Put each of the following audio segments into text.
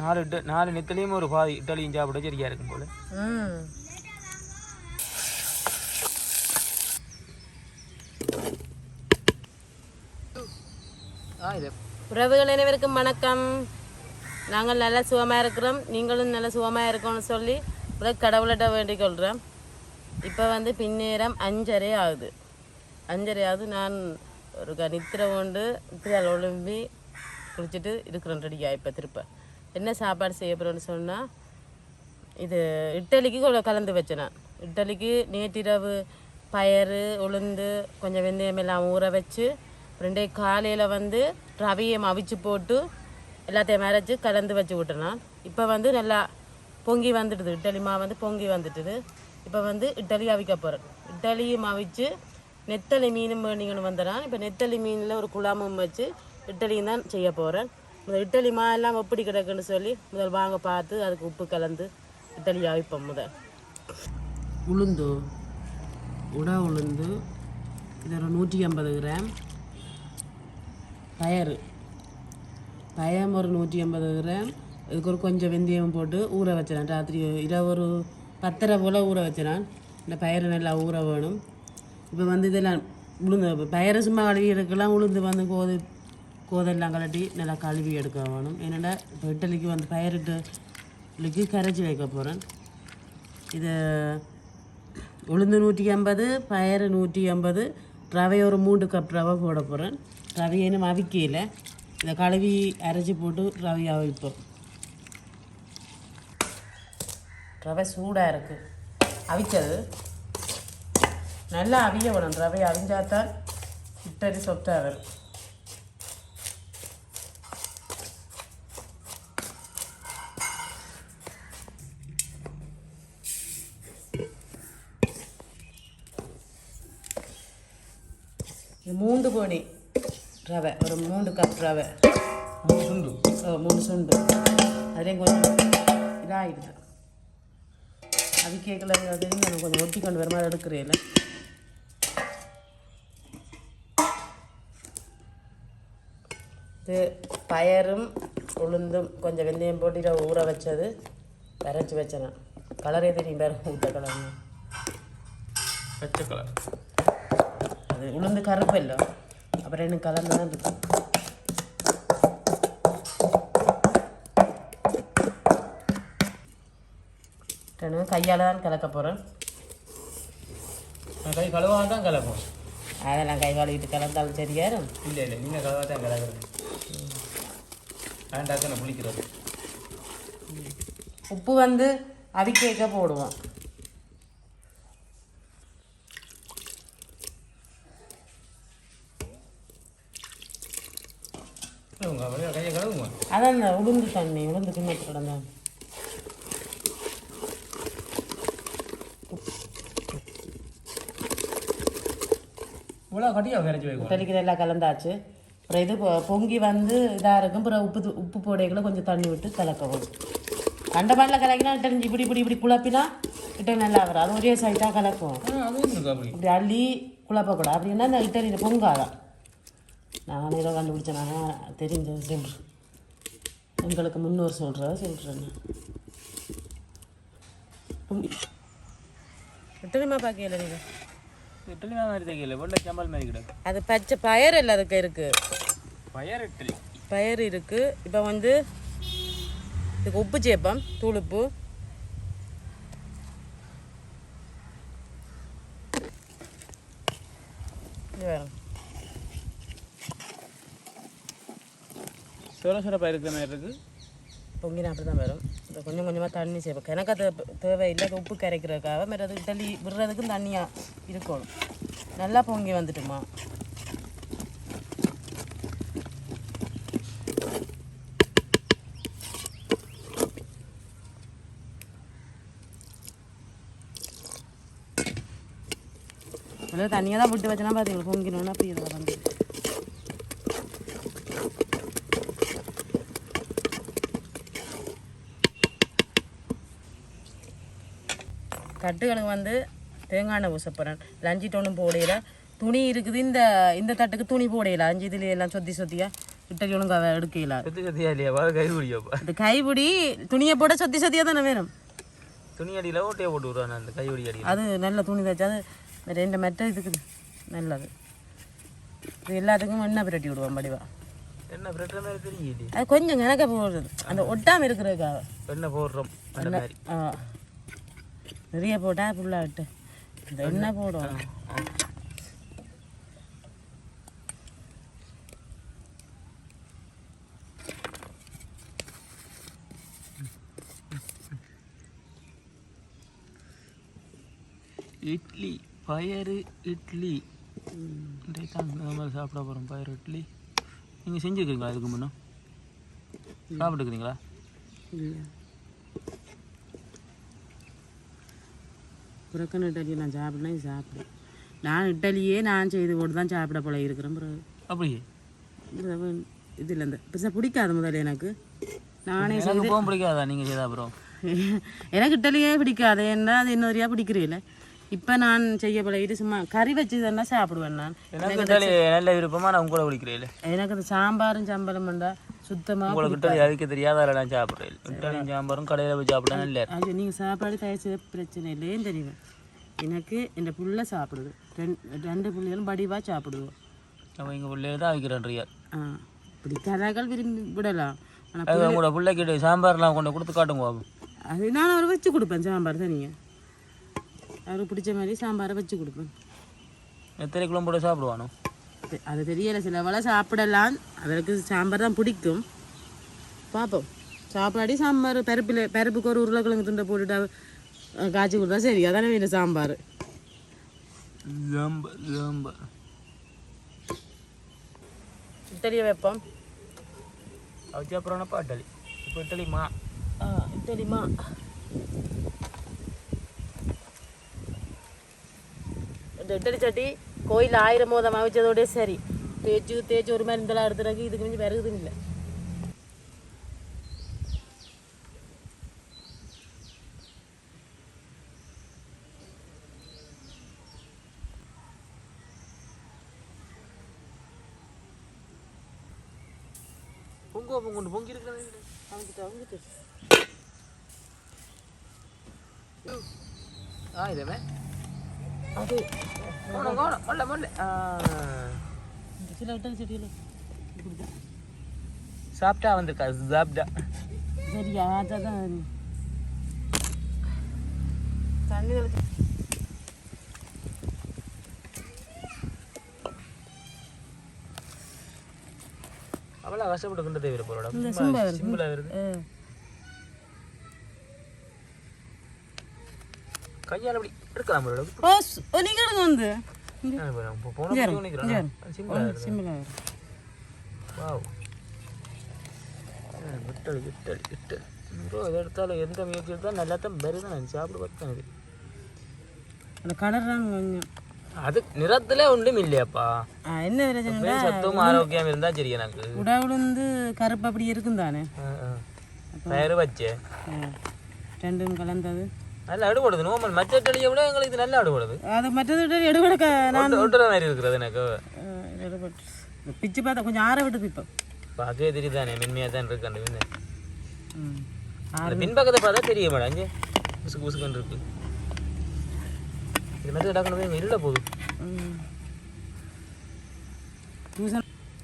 நாலு நாலு நெத்திலையும் ஒரு பாதி இட்டாலியும் சாப்பிட சரியா இருக்கும் போல. உறவுகள் அனைவருக்கும் வணக்கம். நாங்கள் நல்லா சுகமாக இருக்கிறோம். நீங்களும் நல்லா சுகமாக இருக்கணும்னு சொல்லி முதல் கடவுள்கிட்ட வேண்டிக் கொள்கிறோம் இப்போ வந்து பின்னேரம் அஞ்சரை ஆகுது. அஞ்சரை ஆகுது நான் ஒரு க நித்திரை கொண்டு நித்திரையால் ஒழும்பி குளிச்சுட்டு இருக்கிறேன் ரெடியாக இப்போ திருப்ப. என்ன சாப்பாடு செய்ய போகிறோன்னு சொன்னால் இது இட்டலிக்கு கலந்து வச்சேன். நான் இட்டலிக்கு நேற்றிரவு பயறு உளுந்து கொஞ்சம் வெந்தயம் எல்லாம் ஊற வச்சு ரெண்டே காலையில் வந்து ரவையை அவிச்சு போட்டு எல்லாத்தையும் மறைச்சு கலந்து வச்சு விட்டேன் நான் இப்போ வந்து நல்லா பொங்கி வந்துடுது. இட்டலி மாவு வந்து பொங்கி வந்துட்டுது. இப்போ வந்து இட்டலி அவிக்க போகிறேன் இட்டலியும் அவிச்சு நெத்தலி மீனும் வேணிங்கன்னு வந்தேன் இப்போ நெத்தலி மீனில் ஒரு குழாமும் வச்சு இட்டலியும் தான் செய்ய போகிறேன் முதல் இட்டலி மா எல்லாம் எப்படி கிடக்குன்னு சொல்லி முதல் வாங்க பார்த்து அதுக்கு உப்பு கலந்து இட்டலி அவிப்போம் முதல். உளுந்து உட உளுந்து இது ஒரு நூற்றி ஐம்பது கிராம். பயறு பயம் ஒரு நூற்றி ஐம்பது கிராம். இதுக்கு ஒரு கொஞ்சம் வெந்தயம் போட்டு ஊற வச்சிடேன் ராத்திரி இரவு ஒரு பத்தரை போல் ஊற வச்சிடேன் இந்த பயிறு நல்லா ஊற வேணும். இப்போ வந்து இதெல்லாம் உளுந்து பயிரை சும்மா கழுவி எடுக்கலாம் உளுந்து வந்து கோது கோதெல்லாம் கலட்டி நல்லா கழுவி எடுக்க வேணும். என்னடா இப்போ இட்டலிக்கு வந்து பயிரிட்டு கரைச்சி வைக்க போகிறேன் இது உளுந்து நூற்றி ஐம்பது பயறு நூற்றி ஐம்பது ரவை ஒரு மூன்று கப் ரவை போட போகிறேன் ரவையினும் இன்னும் அவிக்கையில் இதை கழுவி அரைச்சி போட்டு ரவை அவிப்போம். ரவை சூடாக இருக்குது அவிச்சது நல்லா அவிய வேணும். ரவை அவிஞ்சாத்தான் இட்டரி சொத்தாக வரும். இது மூன்று பொடி ரவை ஒரு மூன்று கப் ரவை. மூணு சுண்டு. ஓ மூணு சுண்டு. அதுலேயும் கொஞ்சம் இதாகிடுது அது கேட்கல அது நான் கொஞ்சம் ஒட்டி கொண்டு வர மாதிரி எடுக்கிறேன் இது பயரும் உளுந்தும் கொஞ்சம் வெந்தயம் போட்டு ஊற வச்சது வரைச்சி வச்சேன் கலரே தெரியும் பேர் ஊட்ட கலர் பச்சை கலர் அது உளுந்து கருப்பு இல்லை. அப்புறம் என்ன கலந்து தான் இருக்கும் கையால் தான் கலக்க போகிறேன் நான் கை கழுவாக தான் கலக்கும் அதெல்லாம் கை கழுவிட்டு கலந்தாலும் சரியாரும் இல்லை இல்லை நீங்கள் கழுவாக தான் கலக்குறது. வேண்டாக்க நான் புளிக்கிறது உப்பு வந்து அவிக்கேக்க போடுவோம் உங்கள் அப்படியே கையை கழுவுங்க அதான் இந்த உளுந்து தண்ணி உளுந்து கிண்ணத்து கிடந்தான். இவ்வளோ வைக்கும் தெளிக்கிற எல்லாம் கலந்தாச்சு. அப்புறம் இது பொங்கி வந்து இதாக இருக்கும். அப்புறம் உப்பு உப்பு போடைகளை கொஞ்சம் தண்ணி விட்டு கலக்கவும். கண்ட பாட்டில் கலக்கினா தெரிஞ்சு இப்படி இப்படி இப்படி குழப்பினா கிட்ட நல்லா வரும். அது ஒரே சைட்டாக கலக்கும். இப்படி அள்ளி குழப்பக்கூடாது. அப்படின்னா இந்த இட்டலியில் பொங்காதான். நான் இதை கண்டுபிடிச்சேன். நான் தெரிஞ்சது சொல்கிறேன் எங்களுக்கு முன்னோர் சொல்கிறத சொல்கிறேன் இட்டலிமா பார்க்கல நீங்கள் இட்லி மாதிரி தைக்கல வெள்ளை சாம்பால் மாதிரி கிடக்கு. அது பச்சை பயறு இல்லை அதுக்கு இருக்குது பயர் இட்லி. பயறு இருக்குது இப்போ வந்து இதுக்கு உப்பு சேர்ப்போம் தூளுப்பு. இது வேணும் சுர சுரப்பாக இருக்கிற மாதிரி இருக்குது பொங்கினா அப்படி தான் வரும் இப்போ கொஞ்சம் கொஞ்சமாக தண்ணி சேர்ப்போம். எனக்கு அது தேவையில்லை. அது உப்பு கரைக்கிறதுக்காக மாதிரி அது தள்ளி விடுறதுக்கும் தண்ணியாக இருக்கணும். நல்லா பொங்கி வந்துட்டுமா. தண்ணியாக தான் விட்டு வச்சுனா பார்த்தீங்களா பொங்கினோன்னா அப்படி இதில் வந்து கட்டுகளுக்கு வந்து தேங்காய் எண்ணெய் ஊச போகிறேன் லஞ்சி டோனும் போடையில துணி இருக்குது இந்த இந்த தட்டுக்கு துணி போடையில அஞ்சு இதுல எல்லாம் சொத்தி சொத்தியா இட்டலி ஒழுங்காக எடுக்கல. சுத்தி சுத்தியா இல்லையா? வா கை பிடிக்கப்பா இந்த கைப்பிடி துணியை போட சொத்தி சொத்தியாக தானே வேணும்? துணி அடியில் ஓட்டையை போட்டு விடுவான் அந்த கைப்பிடி அடியில். அது நல்ல துணி தைச்சா அது ரெண்டு மெட்டை இதுக்கு நல்லது. இது எல்லாத்துக்கும் எண்ணெய் பிரட்டி விடுவோம் படிவா. என்ன பிரட்டுற மாதிரி தெரியல அது கொஞ்சம் கணக்க போடுறது. அந்த ஒட்டாமல் இருக்கிறதுக்காக. என்ன போடுறோம். அந்த மாதிரி. ஆ. நிறைய விட்டு. இந்த எண்ணெய் போடுவோம். இட்லி பயறு இட்லி. இன்றைக்கு தான் இந்த மாதிரி சாப்பிட போகிறோம் பயறு இட்லி. நீங்கள் செஞ்சுருக்கீங்களா இதுக்கு முன்னே சாப்பிட்டுக்கிறீங்களா? புறக்கன் இட்டலி நான் சாப்பிடலாம் இது சாப்பிடுறேன் நான் இட்டலியே நான் செய்து போட்டு தான் சாப்பிட போல இருக்கிறேன் பிறகு. அப்படியே? இது இல்லை இந்த பெருசாக பிடிக்காது முதல்ல எனக்கு. நானே போக பிடிக்காதா நீங்கள் செய்தா அப்புறம் எனக்கு இட்டலியே பிடிக்காது என்ன அது இன்னொருயா பிடிக்கிறீல்ல. இப்போ நான் செய்ய பழகிட்டு சும்மா கறி வச்சு தானே சாப்பிடுவேன் நான். நல்ல விருப்பமாக நான் உங்களை பிடிக்கிறேன் எனக்கு அந்த சாம்பாரும் சம்பளம் பண்ணா சுத்தமாக உங்களுக்கு அதுக்கு தெரியாத நான் சாப்பிட்றேன். இட்டாலியும் சாம்பாரும் கடையில் போய் சாப்பிட நல்ல அது நீங்கள் சாப்பாடு தயாரிச்சது பிரச்சனை இல்லையே தெரியும் எனக்கு இந்த புள்ள சாப்பிடுது. ரெண்டு ரெண்டு பிள்ளைகளும் படிவாக சாப்பிடுவோம் நம்ம எங்கள் பிள்ளைய தான் வைக்கிறேன்றியா ஆ பிடிக்காதாக்கள் விரும்பி விடலாம். ஆனால் உங்களோட பிள்ளைக்கிட்ட சாம்பார்லாம் கொண்டு கொடுத்து காட்டுங்க அது நான் அவர் வச்சு கொடுப்பேன் சாம்பார் தனியாக அவருக்கு பிடிச்ச மாதிரி சாம்பாரை வச்சு கொடுப்பேன். எத்தனை கிலோ போட்டு சாப்பிடுவானோ? அது தெரியலை. சிலவளை சாப்பிடலாம் அவருக்கு சாம்பார் தான் பிடிக்கும். பார்ப்போம் சாப்பாடி சாம்பார். பருப்பில் பருப்புக்கு ஒரு உருளைக்கிழங்கு துண்டை போட்டுட்டு காய்ச்சி கொடுத்தா சரி. அதானே வேணும் சாம்பார். இட்டலியை வைப்போம். வச்சு அப்புறம் பாட்டலி இப்போ இட்டலிமா ஆ இட்டலிமா இந்த இட்டலி சட்டி கோயில் ஆயிரம் மோதம் அவிச்சதோடய சரி. தேய்ச்சி தேய்ச்சி ஒரு மாதிரி இதெல்லாம் எடுத்துறதுக்கு இதுக்கு கொஞ்சம் பிறகுதும் இல்லை. பொங்கோ பொங்குண்டு. பொங்கி இருக்கிறது அவிச்சிட்டு அவிச்சிட்டு ஆ இதமே அது சில சட்டியில் இப்படிதான் சாப்பிட்டா வந்திருக்கா? சாப்பிட்டா. சரியா அதான். தண்ணி அவளா கஷ்டப்பட்டு கொண்டு தேவை போறோட இந்த சிம்பா வருது. சிம்பிளா வருது கையால அப்படி எடுக்கலாம் ஓ நீங்க எடுங்க வந்து. விட்டல் விட்டல் விட்டல். ப்ரோ எதை எடுத்தாலும் எந்த முயற்சி எடுத்தாலும் நல்லா தான் வருது நான் சாப்பிட பார்த்தேன் இது அந்த தான் கொஞ்சம் அது நிறத்துல ஒன்றும் இல்லையாப்பா. என்ன பிரச்சனைனா சத்தும் ஆரோக்கியம் இருந்தா சரி எனக்கு? உடவுளுந்து கருப்பு அப்படி இருக்கும் தானே. பயிறு ரெண்டும் கலந்தது. நல்லா அடுபடுது. நோமல் மற்ற இட்டலியை விட எங்களுக்கு இது நல்லா அடுபடுது. அது மற்றது எடுபட நான் ஒட்டுற மாதிரி இருக்கிறது எனக்கு. பிச்சு பார்த்தா கொஞ்சம் ஆற விட்டு பிப்போம் பார்க்கவே தெரியுதானே மென்மையாக தான் இருக்கு அந்த மீன் ம். அந்த பின்பக்கத்தை பார்த்தா தெரிய மேடம். அஞ்சு புசுக்கு புசுக்குன்னு இருக்கு. இது மாதிரி இடக்கணும் இருட போகுது.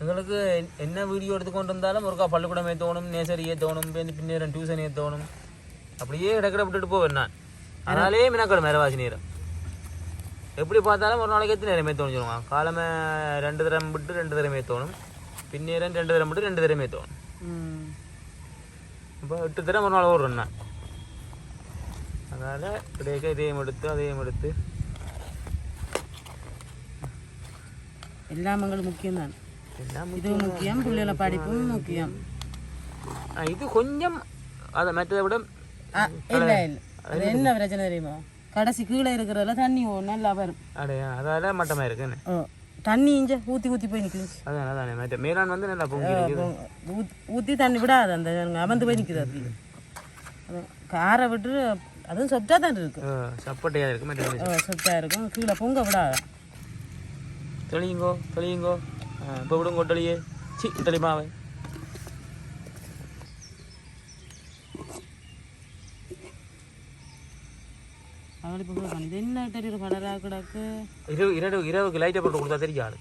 எங்களுக்கு என்- என்ன வீடியோ எடுத்து கொண்டு வந்தாலும் ஒருக்கா பள்ளிக்கூடம் ஏற்றணும் நேசரி ஏற்றணும் பின்னேரம் டியூஷன் ஏற்றணும் அப்படியே இடக்கிட விட்டுட்டு போவேன் நான். அதனாலே மினக்கடும் மேரவாசி நேரம். எப்படி பார்த்தாலும் ஒரு நாளைக்கு எத்தனை நேரம் சொல்லுவாங்க காலமே ரெண்டு தரம் விட்டு ரெண்டு தரம் ஏற்றணும் பின்னேரம் ரெண்டு தரம் விட்டு ரெண்டு தரம் ஏற்றணும் ம். இப்போ எட்டு தரம் ஒரு நாள் ஓடுறேன் நான் அதனால் கிடைக்க இதையும் எடுத்து அதையும் எடுத்து. எல்லாம் எங்களுக்கு முக்கியம். தான் இதுவும் முக்கியம் பிள்ளைகள படிப்பும் முக்கியம். இது கொஞ்சம் அதை மற்றதை விட இல்ல இல்ல. என்ன பிரச்சனை தெரியுமா? கடைசி கீழே இருக்கிறதுல தண்ணி நல்லா வரும். அடையா அதால மட்டமாக இருக்குன்னு தண்ணி இஞ்ச ஊற்றி ஊற்றி போய் நிற்குது அதான் அதானே மற்ற மேலான் வந்து நல்லா பொங்கி ஊற்றி தண்ணி விடாது அந்த அமர்ந்து போய் நிற்குது அது அது காரை விட்டு அதுவும் சொப்டா தான் இருக்கு. சப்பட்டையாக இருக்கு சொப்டா இருக்கும். கீழே பொங்க விடாது. தெளியுங்கோ தெளியுங்கோ. இப்போ விடுங்க ஒட்டலியே சி இட்லி அவள் இப்போ இது என்ன தெரியுற கலராக கிடக்கு இரவு இரவு இரவுக்கு லைட்டை போட்டு கொடுத்தா தெரியாது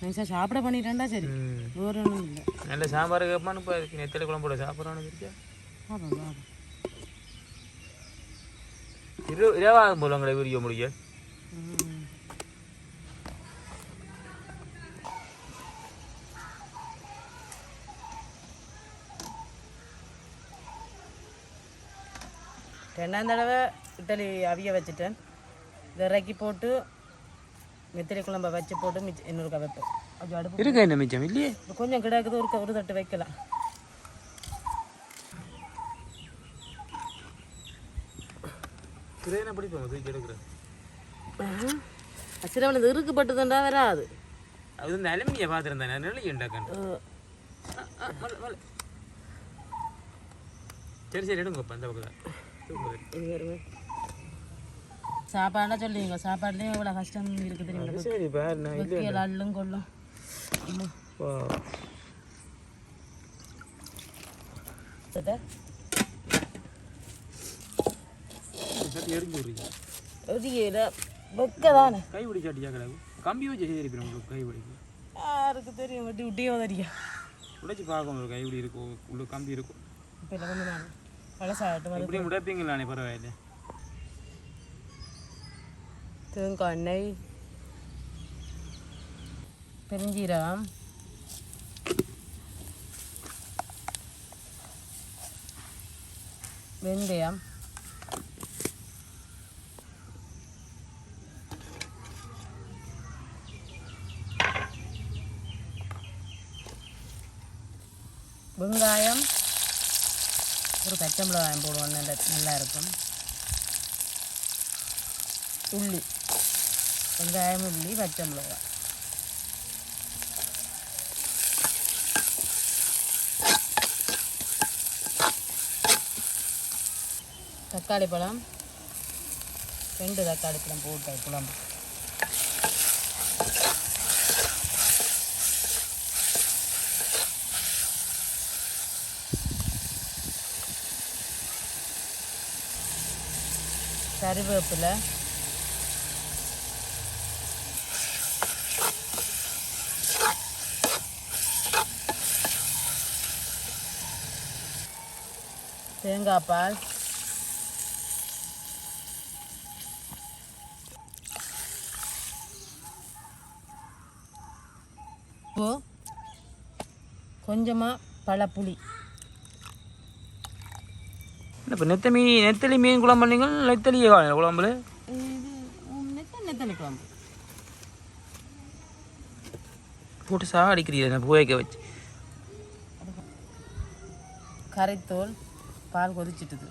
நைஸாக சாப்பிட பண்ணிட்டேன்டா சரி வேறு ஒன்றும் இல்லை நல்ல சாம்பார் கேட்பான்னு இப்போ நெத்தலி குழம்போட சாப்பிட்றான்னு சாப்பிடும் சாப்பிடும் இரவு இரவாகும் போல உங்களை வீடியோ முடிய ம் ரெண்டாம் தடவை இட்லி அவிய வச்சுட்டேன். இதை இறக்கி போட்டு நெத்திலி குழம்ப வச்சு போட்டு மிச்ச இன்னொரு வைப்பேன். கொஞ்சம் அடுப்பு இருக்க என்ன மிச்சம் இல்லையே? கொஞ்சம் கிடக்குது ஒரு ஒரு தட்டு வைக்கலாம். என்ன பிடிப்போம் தூக்கி எடுக்கிறது சிரவனது இருக்குப்பட்டதுண்டா வராது. அது நிலைமையை பார்த்துருந்தேன் நான் நெல்லி உண்டாக்கன் அஹ் சரி சரி எடுங்க அந்த பக்கம் இது வருமே சாப்பாடுலாம் சொல்லுவீங்க. சாப்பாடுலேயும் எவ்வளோ கஷ்டம் இருக்குது தெரியுங்களா சரி பாரு அள்ளும் கொள்ளும். கம்பி வச்சு செய்திருப்பேன் உங்களுக்கு யாருக்கு தெரியும்? வட்டி விட்டியோ தெரியும். உடைச்சு பார்க்கணும் ஒரு கை இப்படி இருக்கும் உள்ள கம்பி இருக்கும் இப்போ இல்லை கொஞ்சம் நான் பழசாகட்டும் அது இப்படி முடைப்பீங்களானே பரவாயில்ல தேங்காய் எண்ணெய் பெருஞ்சீரகம் வெந்தயம் வெங்காயம் ஒரு பச்சை மிளகாயம் போடுவோம். நல்ல நல்லா இருக்கும். உள்ளி. வெங்காயம் உள்ளி பச்சை மிளகாய். தக்காளி பழம். ரெண்டு தக்காளி பழம் போட்டு குழம்பு கருவேப்பிலை. தேங்காய் பால். இப்போ கொஞ்சமாக பழப்புளி. இப்போ நெத்த மீன் நெத்தலி மீன் குழம்பு பண்ணீங்க நெத்தலியே காணும் குழம்புல? நெத்தலி குழம்பு போட்டு சா அடிக்கிறீங்க நான் பூவைக்க வச்சு? கரைத்தோல் பால் கொதிச்சிட்டுது.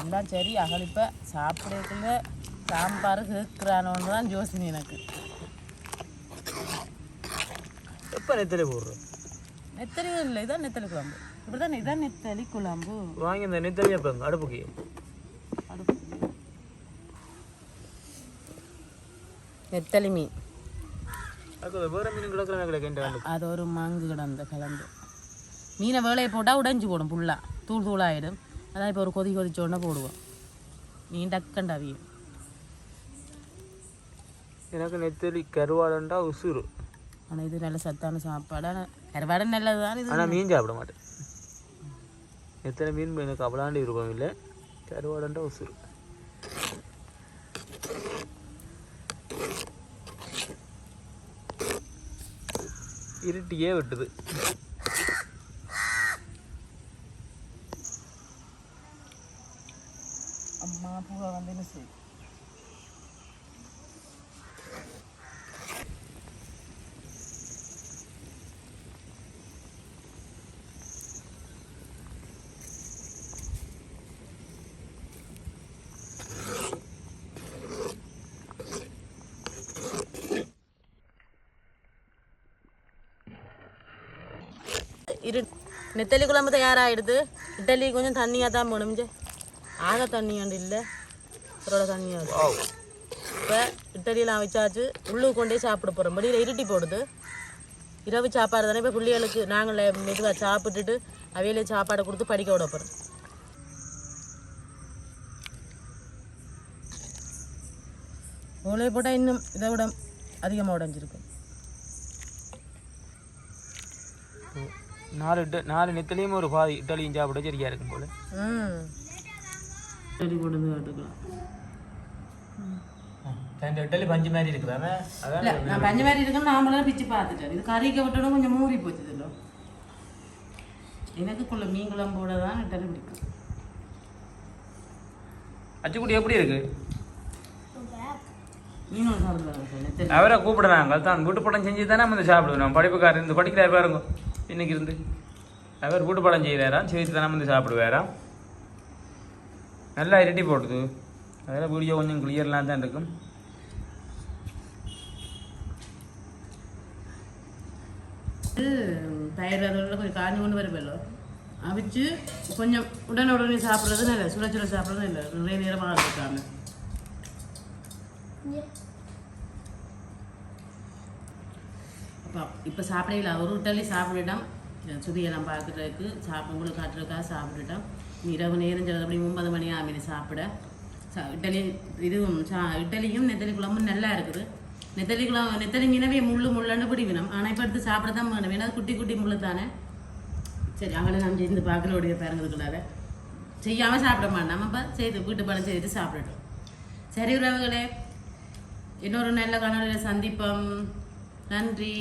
எல்லாம் சரி அகலிப்ப சாப்பிடக்குள்ள சாம்பார் கேட்குறானோன்னு தான் யோசனை எனக்கு. எப்போ நெத்தலி போடுறோம் நெத்தலி இல்லை இதான் நெத்தலி குழம்பு. இப்படி தான் இதான் நெத்தலி குழம்பு. வாங்கி இந்த நெத்தலி அப்போ அடுப்புக்கு. அடுப்பு. நெத்தலி மீன். வேறு மீன் கிடக்குற கிடக்கு அது ஒரு மாங்கு கிடந்த கலந்து மீனை வேலையை போட்டால் உடைஞ்சு போடும் ஃபுல்லாக தூள் தூளாயிடும். அதான் இப்போ ஒரு கொதி கொதிச்ச உடனே போடுவோம். மீன் டக்கண்டு அவியும் எனக்கு நெத்தலி கருவாடண்டா உசுறு. ஆனால் இது நல்ல சத்தான சாப்பாடு. கருவாடை நல்லது தான் இது? ஆனால் மீன் சாப்பிட மாட்டேன். எத்தனை மீன் எனக்கு அவ்வளாண்டு விருப்பம் இல்லை. கருவாடண்டா உசுறு. இருட்டியே விட்டுது. அம்மா பூவை வந்து என்ன செய்யும் இரு. நெத்தலி குழம்பு தயாராகிடுது இட்லி கொஞ்சம் தண்ணியாக தான் முடிஞ்சு ஆக தண்ணி ஒன்று இல்லை. இதோட தண்ணியாக இப்போ இட்டலியெல்லாம் வச்சாச்சு. உள்ளுக்கு கொண்டே சாப்பிட போகிறோம் வெளியில் இருட்டி போடுது. இரவு சாப்பாடு தானே. இப்போ பிள்ளைகளுக்கு நாங்கள் மெதுவாக சாப்பிட்டுட்டு அவையிலே சாப்பாடை கொடுத்து படிக்க விட போகிறோம் ஓலை போட்டால் இன்னும் இதை விட அதிகமாக உடஞ்சிருக்கும். நாலு இட்ட நாலு நெத்திலையும் ஒரு பாதி இட்டாலியும் சாப்பிட சரியா இருக்கும் போல இட்டலி பஞ்சு மாதிரி இருக்குதானே அதான் இல்லை நான் பஞ்சு மாதிரி இருக்குன்னு நாமளாம் பிச்சு பார்த்துட்டேன் இது கறிக்க விட்டோட கொஞ்சம் மூறி போச்சு இதில் எனக்கு குள்ள மீன் குழம்போட தான் இட்டலி பிடிக்கும் அச்சுக்குட்டி எப்படி இருக்கு அவரை கூப்பிடுறாங்க தான் வீட்டு படம் செஞ்சு தானே வந்து சாப்பிடுவோம் படிப்புக்காரர் இருந்து படிக்கிறார் பாருங்க இன்னைக்கு இருந்து. அவர் வீட்டு செய்கிறாராம் செய்து தானே வந்து சாப்பிடுவாராம். நல்லா இரட்டி போடுது. அதில் வீடியோ கொஞ்சம் கிளியர்லாம் தான் இருக்கும். தயிர் அதோட கொஞ்சம் காஞ்சி கொண்டு வரப்போ அவிச்சு கொஞ்சம் உடனே உடனே சாப்பிட்றதுன்னு இல்லை சுட சுட சாப்பிட்றதுன்னு இல்லை நிறைய நேரமாக இருக்காங்க அப்போ இப்போ சாப்பிடையில ஒரு இட்டலி சாப்பிட்டுட்டோம் சுதியெல்லாம் பார்க்குறதுக்கு சாப்பிட உங்களுக்கு காட்டுறதுக்காக சாப்பிட்டுட்டோம் இரவு நேரம் சில அப்படி ஒன்பது மணி ஆமினி சாப்பிட. சா இட்டலி இதுவும் சா இட்டலியும் நெத்தலி குழம்பும் நல்லா இருக்குது. நெத்தலி குழம்பு நெத்தலி மீனவே முள்ளு முள்ளன்னு பிடிக்கணும் ஆனால் இப்போ எடுத்து சாப்பிட தான் வேணும். ஏன்னா குட்டி குட்டி முள்ளு தானே. சரி அவளை நம்ம இருந்து பார்க்கலோடைய பாருங்கிறதுக்குள்ளார செய்யாமல் சாப்பிட மாட்டோம் நம்ம இப்போ செய்து வீட்டு பழம் செய்துட்டு சாப்பிடட்டும். சரி உறவுகளே. இன்னொரு நல்ல கணவரில் சந்திப்போம். நன்றி.